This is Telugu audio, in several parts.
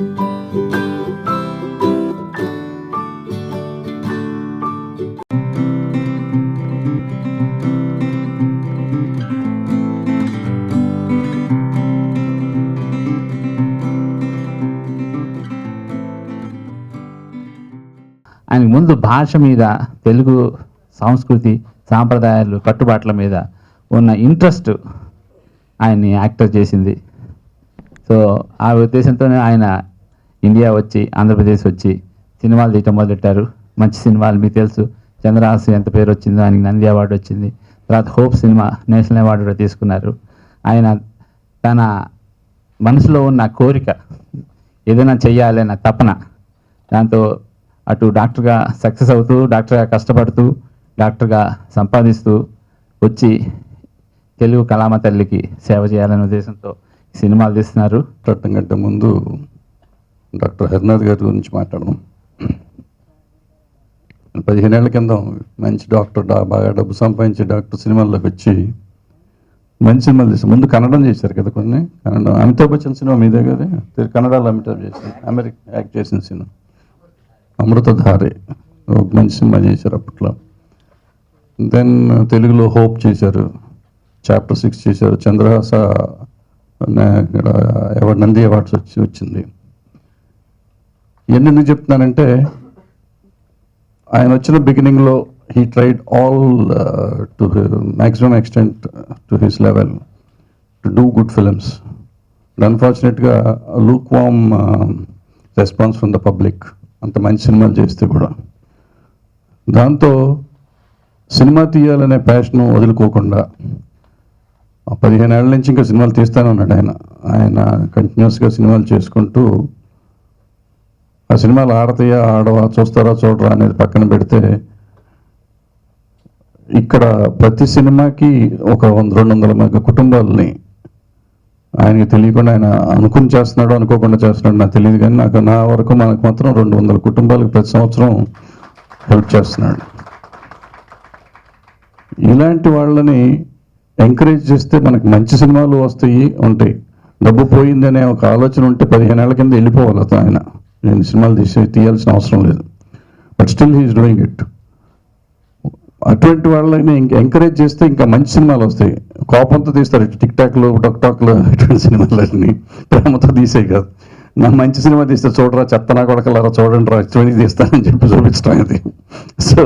ఆయన ముందు భాష మీద తెలుగు సంస్కృతి సాంప్రదాయాలు కట్టుబాట్ల మీద ఉన్న ఇంట్రెస్ట్ ఆయన్ని యాక్టర్ చేసింది. సో ఆ ఉద్దేశంతోనే ఆయన ఇండియా వచ్చి ఆంధ్రప్రదేశ్ వచ్చి సినిమాలు తీయటం మొదలెట్టారు. మంచి సినిమాలు మీకు తెలుసు. చంద్రహాసు ఎంత పేరు వచ్చిందో ఆయనకి నంది అవార్డు వచ్చింది. తర్వాత హోప్ సినిమా నేషనల్ అవార్డు కూడా తీసుకున్నారు. ఆయన తన మనసులో ఉన్న కోరిక ఏదైనా చెయ్యాలి అన్న తపన దాంతో అటు డాక్టర్గా సక్సెస్ అవుతూ డాక్టర్గా కష్టపడుతూ డాక్టర్గా సంపాదిస్తూ వచ్చి తెలుగు కళామ తల్లికి సేవ చేయాలనే ఉద్దేశంతో సినిమాలు తీస్తున్నారు. మాట్లాడటం ముందు డాక్టర్ హరినాథ్ గారి గురించి మాట్లాడదాం. పదిహేనేళ్ళ కింద మంచి డాక్టర్ బాగా డబ్బు సంపాదించి డాక్టర్ సినిమాల్లోకి వచ్చి మంచి సినిమాలు చేశారు ముందు కన్నడం చేశారు కదా కొన్ని. కన్నడ అమితాబ్ బచ్చన్ సినిమా మీదే కదా? కన్నడలో అమితాబ్ చేసింది అమెరికా యాక్ట్ చేసిన సినిమా. అమృతధారే ఒక మంచి సినిమా చేశారు అప్పట్లో. దెన్ తెలుగులో హోప్ చేశారు. చాప్టర్ సిక్స్ చేశారు. చంద్రహాస ఎవరు నంది అవార్డ్స్ వచ్చి వచ్చింది. ఇవన్నీ ఎందుకు చెప్తున్నానంటే ఆయన వచ్చిన బిగినింగ్లో he tried all to maximum extent to his level to do good films అన్ఫార్చునేట్గా lukewarm response from the public అంత మంచి సినిమాలు చేస్తే కూడా. దాంతో సినిమా తీయాలనే ప్యాషను వదులుకోకుండా పదిహేను ఏళ్ళ నుంచి ఇంకా సినిమాలు తీస్తానే ఉన్నాడు ఆయన. ఆయన కంటిన్యూస్గా సినిమాలు చేసుకుంటూ ఆ సినిమాలు ఆడతాయా ఆడవా చూస్తారా చూడరా అనేది పక్కన పెడితే ఇక్కడ ప్రతి సినిమాకి ఒక వంద రెండు వందల మంది కుటుంబాలని ఆయనకి తెలియకుండా ఆయన అనుకుని చేస్తున్నాడు అనుకోకుండా చేస్తున్నాడు నాకు తెలియదు కానీ నాకు నా వరకు మనకు మాత్రం రెండు వందల కుటుంబాలకు ప్రతి సంవత్సరం హెల్ప్ చేస్తున్నాడు. ఇలాంటి వాళ్ళని ఎంకరేజ్ చేస్తే మనకి మంచి సినిమాలు వస్తాయి ఉంటాయి. డబ్బు పోయిందనే ఒక ఆలోచన ఉంటే పదిహేను ఏళ్ళ కింద వెళ్ళిపోవాలి అతను ఆయన. నేను సినిమాలు తీసి తీయాల్సిన అవసరం లేదు. But still he's doing it అటువంటి వాళ్ళని ఇంకా ఎంకరేజ్ చేస్తే ఇంకా మంచి సినిమాలు వస్తాయి. కోపంతో తీస్తారు. టిక్ టాక్లు టక్ టాక్లు ఇటువంటి సినిమాలన్నీ. ప్రేమతో తీసే కాదు. నా మంచి సినిమా తీస్తే చూడరా చెత్తనా కొడకలారా చూడండి రా ఇటువంటి తీస్తానని చెప్పి చూపించడం అది. సో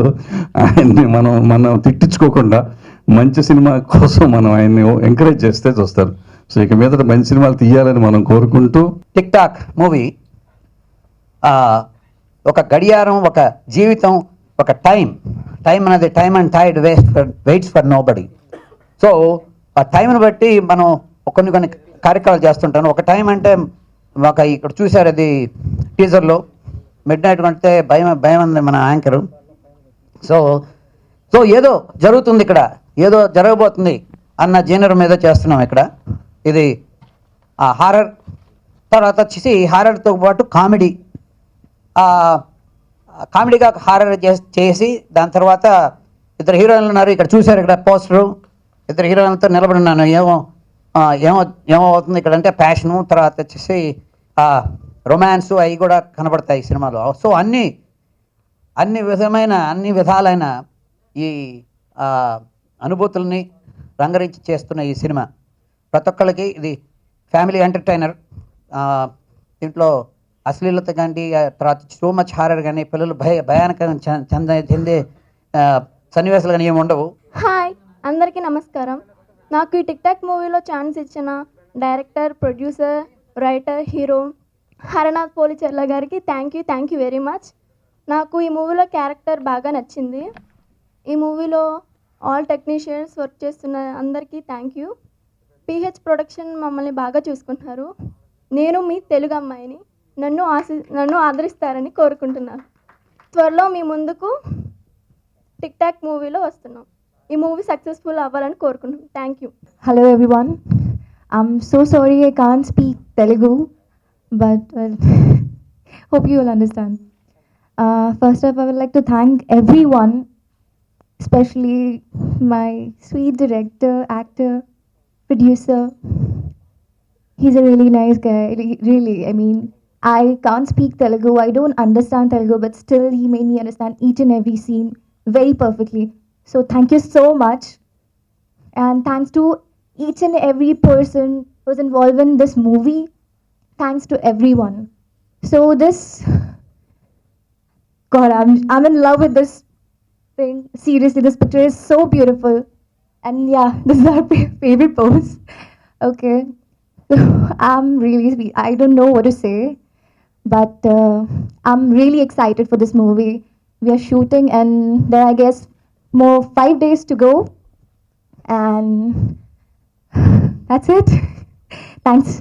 ఆయన్ని మనం మనం తిట్టించుకోకుండా మంచి సినిమా కోసం మనం ఆయన్ని ఎంకరేజ్ చేస్తే చూస్తారు. సో ఇక మీద మంచి సినిమాలు తీయాలని మనం కోరుకుంటూ టిక్ టాక్ మూవీ ఒక గడియారం ఒక జీవితం ఒక టైం. టైం అనేది time and tide waste for waits for nobody so ఆ టైంని బట్టి మనం కొన్ని కొన్ని కార్యక్రమాలు చేస్తుంటాను. ఒక టైం అంటే ఒక ఇక్కడ చూశారు అది టీజర్లో. మిడ్ నైట్ అంటే భయం భయం ఉంది మన యాంకరు. సో సో ఏదో జరుగుతుంది ఇక్కడ. ఏదో జరగబోతుంది అన్న జీనర్ మీద చేస్తున్నాం ఇక్కడ. ఇది ఆ హారర్. తర్వాత వచ్చేసి హారర్తో పాటు కామెడీ. కామెడీగా హారర్ చేసి దాని తర్వాత ఇద్దరు హీరోయిన్లు ఉన్నారు. ఇక్కడ చూశారు ఇక్కడ పోస్టరు. ఇద్దరు హీరోయిన్లతో నిలబడి ఉన్నాను. ఏమో ఏమో ఏమో అవుతుంది ఇక్కడ అంటే ప్యాషను తర్వాత వచ్చేసి రొమాన్స్ అవి కూడా కనబడతాయి సినిమాలో. సో అన్నీ అన్ని విధమైన అన్ని విధాలైన ఈ అనుభూతుల్ని రంగరించి చేస్తున్న ఈ సినిమా. ప్రతి ఒక్కళ్ళకి ఇది ఫ్యామిలీ ఎంటర్టైనర్. దీంట్లో అశ్లీలత కానీ తర్వాత టూ మచ్ హారర్ కానీ పిల్లలు భయ భయానకంగా చెంద చెందే సన్నివేశాలు కానీ ఏమి ఉండవు. హాయ్ అందరికీ నమస్కారం. నాకు ఈ టిక్ టాక్ మూవీలో ఛాన్స్ ఇచ్చిన director producer writer hero Harnath Policherla గారికి thank you thank you very much నాకు ఈ మూవీలో క్యారెక్టర్ బాగా నచ్చింది. ఈ మూవీలో ఆల్ టెక్నీషియన్స్ వర్క్ చేస్తున్న అందరికీ థ్యాంక్ యూ పిహెచ్ ప్రొడక్షన్ మమ్మల్ని బాగా చూసుకుంటున్నారు. నేను మీ తెలుగు అమ్మాయిని. నన్ను ఆశి నన్ను ఆదరిస్తారని కోరుకుంటున్నాను. త్వరలో మీ ముందుకు టిక్ టాక్ మూవీలో వస్తున్నాం. ఈ మూవీ సక్సెస్ఫుల్ అవ్వాలని కోరుకుంటున్నాం. Thank you. Hello everyone I'm so sorry I can speak Telugu but hope you will understand first of I will like to thank everyone especially my sweet director actor producer he's a really nice guy really I mean I can't speak Telugu. I don't understand Telugu, but still he made me understand each and every scene very perfectly. So thank you so much. And thanks to each and every person who's involved in this movie. Thanks to everyone. So this God, I'm I'm in love with this thing. Seriously, this picture is so beautiful. And yeah, this is our favorite pose. Okay. I'm really. I don't know what to say, but uh, I'm really excited for this movie. We are shooting, and there, I guess, more five days to go. And that's it. Thanks.